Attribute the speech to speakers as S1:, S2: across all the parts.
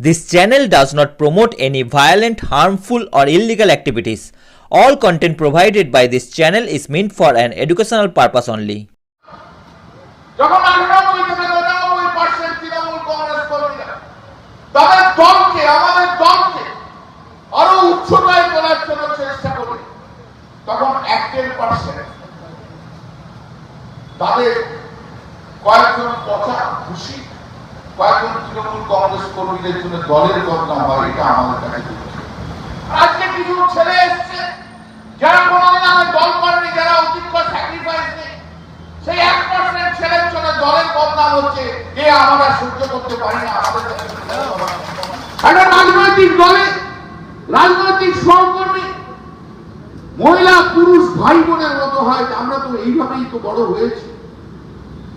S1: This channel does not promote any violent, harmful, or illegal activities. All content provided by this channel is meant for an educational purpose only.
S2: তাদের কয়েকজন পচা খুশি কয়েকজন তৃণমূল কংগ্রেস কর্মীদের জন্য দলের বদনাম হয়, এটা আমাদের কাছে আজকে কিছু ছেলে এসছে, যারা কোনোদিন আমি দল করেনি, যারা অতিরিক্ত স্যাক্রিফাইস সেই এক পার্সেন্ট ছেলের জন্য দলের বদনাম হচ্ছে আমরা সহ্য করতে পারি না, আমাদের একটা রাজনৈতিক দলে রাজনৈতিক সহকর্মী, মহিলা, পুরুষ, ভাই বোনের মতো হয়, আমরা তো এইভাবেই তো বড় হয়েছি।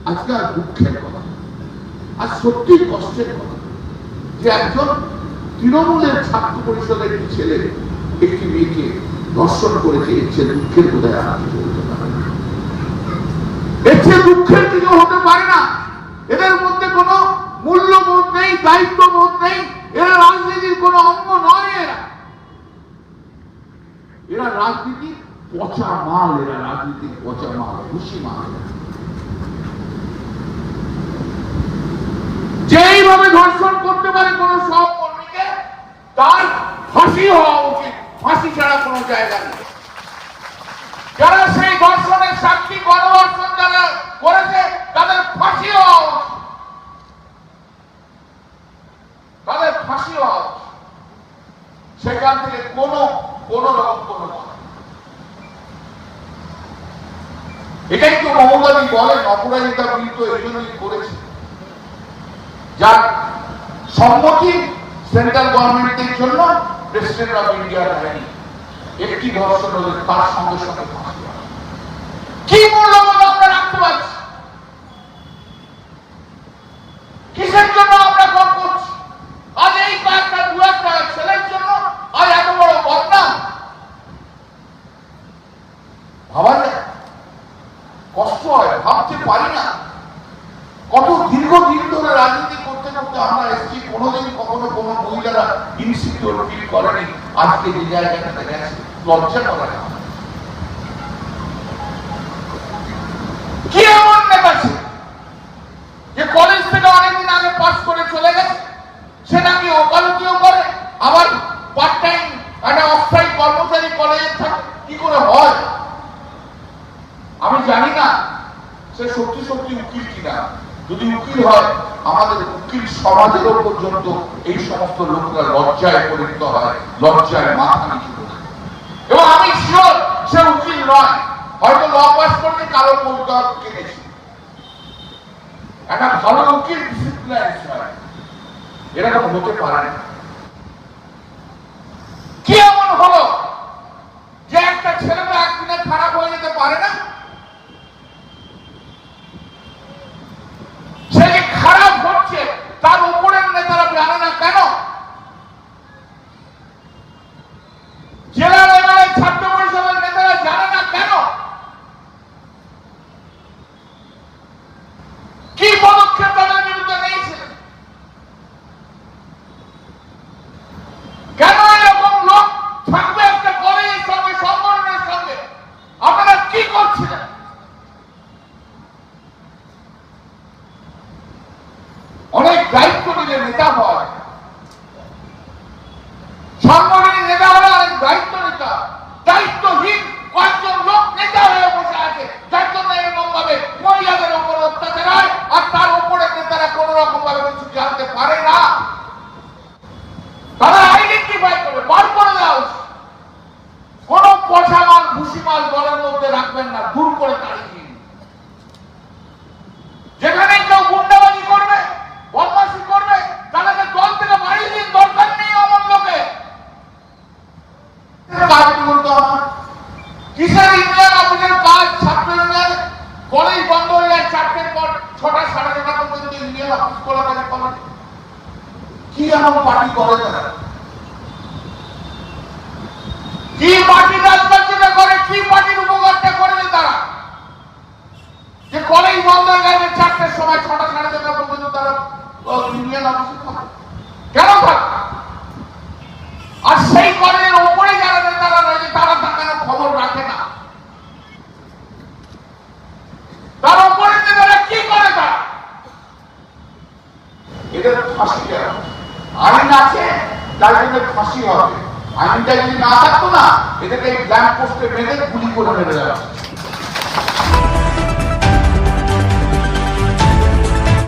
S2: আজকে আর দুঃখের কথা আর সত্যি কষ্টের কথা, যে একজন তৃণমূলের ছাত্র পরিষদের একটি ছেলে একটি মেয়েকে দর্শন করেছে এর চেয়ে দুঃখের বোধহয় আর পারে এর চেয়ে দুঃখের কিছু হতে পারে না। এদের মধ্যে কোনো মূল্যবোধ নেই, দায়িত্ববোধ নেই, এরা রাজনীতির কোনো অঙ্গ নয় এরা। এরা রাজনীতির পচা মাল, এরা রাজনীতির পচা মাল খুশি মাল এরা। যেইভাবে ধর্ষণ করতে পারে কোন সহকর্মীকে তার ফাঁসি হওয়া উচিত। ফাঁসি ছাড়া কোনো জায়গা নেই। যারা সেই ধর্ষণের সাক্ষী, গণধর্ষণ যারা করেছে, তাদের ফাঁসি হওয়া উচিত। তাদের ফাঁসি হওয়া উচিত। সেখান থেকে কোনো, কোন রকম কোনো এটাই তো মমতাদি বলেন, অপরাজিতা বিল এই জন্যই করেছে। যার সম্মতি সেন্ট্রাল গভর্নমেন্টের জন্য প্রেসিডেন্ট অফ ইন্ডিয়া দেয়নি একটি ধর্ষণ হলে তার সঙ্গে সঙ্গে কি মূল্যবোধ আমরা রাখতে পারছি? কিসের জন্য আমরা কম করছি? আজ এই কয়েকটা দু একটা ছেলের জন্য আজ এত বড় বদনাম। ভাবা যায় কষ্ট হয়, ভাবতে পারি না। কত দীর্ঘদিন ধরে রাজনীতি করতে আমরা এসেছি, কোনোদিন কখনো কোনো মহিলারা ইনসিকিউর ফিল করেনি। আজকে যে জায়গাটাতে গেছে লজ্জা করে না। কি এমন যে কলেজ থেকে অনেকদিন আগে পাস করে চলে গেছে। সে নাকি ওকালতিও করে, আবার পার্ট টাইম একটা অস্থায়ী কর্মচারী কলেজে থাকে। কি করে হয়? আমি জানি না। সে সত্যি সত্যি উকিল কিনা? যদি উকিল হয় আমাদের উকিল সমাজেরও পর্যন্ত এই সমস্ত লোকরা লজ্জায় পরিণত হয়, লজ্জায় মাথা নিচু করে। এবং আমি শিওর সে উকিল নয়। হয়তো ল পাস করতে কালো কলকাতা কিনেছি। একটা ভালো উকিল ডিসিপ্লিন এরকম হতে পারে না। কি এমন হলো যে একটা ছেলেটা একদিনে খারাপ হয়ে যেতে পারে না সে যে খারাপ হচ্ছে তার উপরের নেতারা জানে না কেন জেলা লেভেলের ছাত্র পরিষদের নেতারা জানে না কেন কি পদক্ষেপ তাদের বিরুদ্ধে নিয়েছিলেন কেন এরকম লোক থাকবে একটা কলেজের সঙ্গে সংগঠনের সঙ্গে আপনারা কি করছিলেন অনেক দায়িত্ব নিলে নেতা হয়। সাংগঠনিক নেতা হলে অনেক দায়িত্ব নিতে। দায়িত্বহীন কয়েকজন লোক নেতা হয়ে বসে আছে। যার জন্য এরকম ভাবে মহিলাদের উপর অত্যাচার হয়, আর তার উপরে নেতারা কোন রকম ভাবে কিছু জানতে পারে না। তারা আইডেন্টিফাই করে, বার করে দেওয়া কোন পয়সা মাল ভুসি মাল দলের মধ্যে রাখবেন না, দূর করে তাড়িয়ে ছাত্র ইউনিয়ন কলেজ বন্ধ হয়ে যায়, চারটের পর ছটা, সাড়ে ছটা পর্যন্ত ইন্ডিয়ান অফিস খোলা থাকে কলেজ। কি এমন পার্টি করে তারা? কি পার্টি রাজনীতিটা করে, কি পার্টির উপকারটা করেছে তারা? যে কলেজ বন্ধ হয়ে গেছে, চারটের সময় ছটা, সাড়ে ছটা পর্যন্ত তারা ইউনিয়ন অফিসে থাকে। এদের ফাঁসি দেওয়া আইন আছে, যার জন্য ফাঁসি হবে। আইনটা যদি না থাকতো না, এদেরকে এই ল্যাম্প পোস্টে বেঁধে গুলি করে মেরে দেওয়া